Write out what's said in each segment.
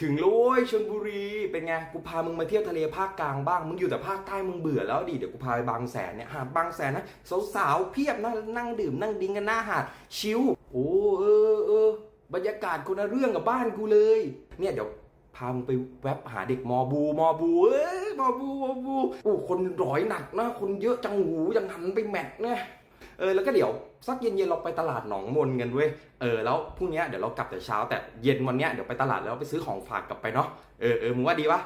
ถึงแล้วเว้ยชลบุรีเป็นไงกูพามึงมาเที่ยวทะเลภาคกลางบ้างมึงอยู่แต่ภาคใต้มึงเบื่อแล้วดิเดี๋ยวกูพาไปบางแสนเนี่ยหาดบางแสนนะสาวๆเพียบนะนั่งดื่มนั่งดิ้งกันหน้าหาดชิลโอ้เออเออบรรยากาศคนละเรื่องกับบ้านกูเลย เนี่ยเดี๋ยวพามึงไปแวบหาเด็กมอบูมอบูเอ้ยมอบูมอบูโอ้คนร้อยหนักนะคนเยอะจังหูยังหันไปแมทนะ เออแล้วก็เดี๋ยวสักเย็นๆเราไปตลาดหนองมนกันเว้ยเออแล้วพรุ่งนี้เดี๋ยวเรากลับแต่เช้า แต่เย็นวันเนี้ยเดี๋ยวไปตลาดแล้วไปซื้อของฝากกลับไปเนาะเออเออมึงว่าดีปะ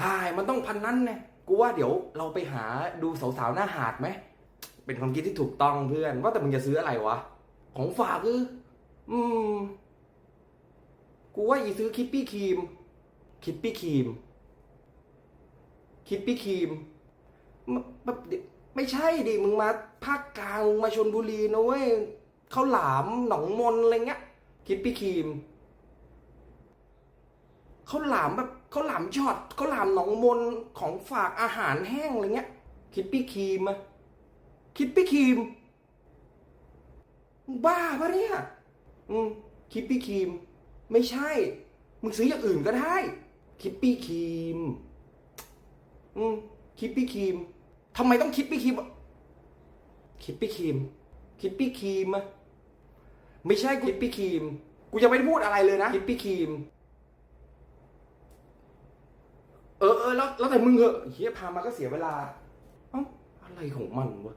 อ่ายมันต้องพันนั้นไงกูว่าเดี๋ยวเราไปหาดูสาวๆหน้าหาดไหมเป็นความคิดที่ถูกต้องเพื่อน ว่าแต่มึงจะซื้ออะไรวะของฝากคืออืมกูว่าอีซื้อคิปปี้ครีมคิปปี้ครีมคิปปี้ครีมมแบบไม่ใช่ดิมึงมา ภาคกลางมาชนบุรีนะเว้ยข้าวหลามหนองมนอะไรเงี้ยคิปปี้ครีมข้าวหลามแบบข้าวหลามช็อตข้าวหลามหนองมนของฝากอาหารแห้งอะไรเงี้ย คิปปี้ครีมอะคิปปี้ครีม บ้าปะเนี่ยอืมคิปปี้ครีม ไม่ใช่ มึงซื้ออย่างอื่นก็ได้ คิปปี้ครีม อืมคิปปี้ครีมทำไมต้องคิปปี้ครีม คิปปี้ครีม คิปปี้ครีมอะไม่ใช่คิปปี้ครีม กูยังไม่ได้พูดอะไรเลยนะคิปปี้ครีม เออเออแล้วแล้วแต่มึงเหอะเฮียพามาก็เสียเวลาเอ้าอะไรของมันวะ